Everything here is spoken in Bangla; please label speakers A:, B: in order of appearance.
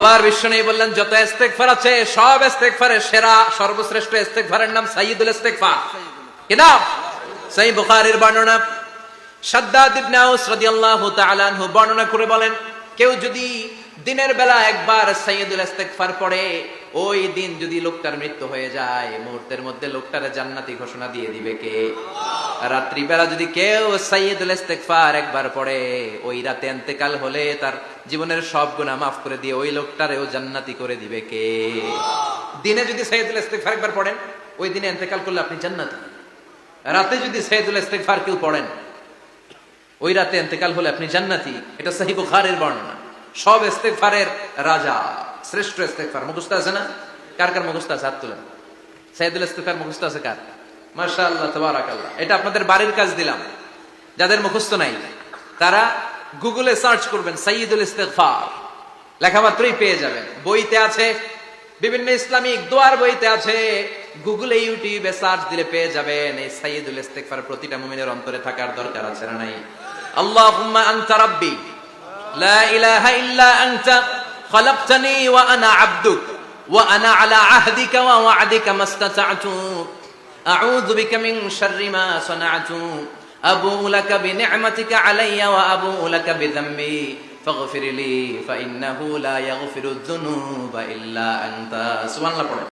A: আবার বললেন, যত ইস্তেগফার আছে, সব সেরা, সর্বশ্রেষ্ঠ ইস্তেগফারের নাম কিতাব সহিহ বুখারীর বর্ণনা। শাদ্দাদ ইবনে আউস রাদিয়াল্লাহু তাআলা আনহু বর্ণনা করে বলেন, কেউ যদি দিনের বেলা একবার সাইয়্যিদুল ইস্তেগফার পড়ে, ওই দিন যদি লোকটার মৃত্যু হয়ে যায়, মুহূর্তের মধ্যে লোকটার জান্নাতি ঘোষণা দিয়ে দিবে কে? রাত্রি বেলা যদি কেউ সাইয়্যিদুল ইস্তেগফার একবার পড়ে, ওই রাতে ইন্তেকাল হলে তার জীবনের সব গুনাহ মাফ করে দিয়ে ওই লোকটারেও জান্নাতি করে দিবে কে? দিনে যদি সাইয়্যিদুল ইস্তেগফার একবার পড়েন, ওই দিনে ইন্তেকাল করলে আপনি জান্নাতি। রাতে যদি সাইয়্যিদুল ইস্তেগফার কেউ পড়েন, ওই রাতে ইন্তেকাল হলে আপনি জান্নাতি। এটা সহিহ বুখারীর বর্ণনা। সব ইস্তেগফারের রাজা, শ্রেষ্ঠ ইস্তেগফার। মুখস্থ আছে না? কার কার মুখস্থ আছে? হাত তুলেন। সাইয়্যিদুল ইস্তেগফার মুখস্থ আছে কার? মাশাআল্লাহ, তাবারাকাল্লাহ। এটা আপনাদের বাড়ির কাজ দিলাম। যাদের মুখস্থ নাই, তারা গুগলে সার্চ করবেন, সাইয়্যিদুল ইস্তেগফার। লেখা মাত্রই পেয়ে যাবেন। বইতে আছে, বিভিন্ন ইসলামিক দোয়ার বইতে আছে। গুগলে, ইউটিউবে সার্চ দিলে পেয়ে যাবেন, এই সাইয়্যিদুল ইস্তেগফার প্রতিটা মুমিনের অন্তরে থাকার দরকার আছে না নাই? আল্লাহুম্মা আনতা রাব্বি, লা ইলাহা ইল্লা আনতা, খলাকতানি ওয়া আনা আবদুক, ওয়া আনা আলা আহদিকা ওয়া ওয়া'দিকা মাস্তাতা'তু। আউযু বিকা মিন শাররি মা সানা'তু আবুউ লাকা বিনি'মাতিকা আলাইয়া ওয়া আবুউ লাকা বিযামবি। ফাগফির লি ফাইন্নাহু লা ইয়াগফিরুয যুনুবা ইল্লা আনতা। সুবহানাল্লাহ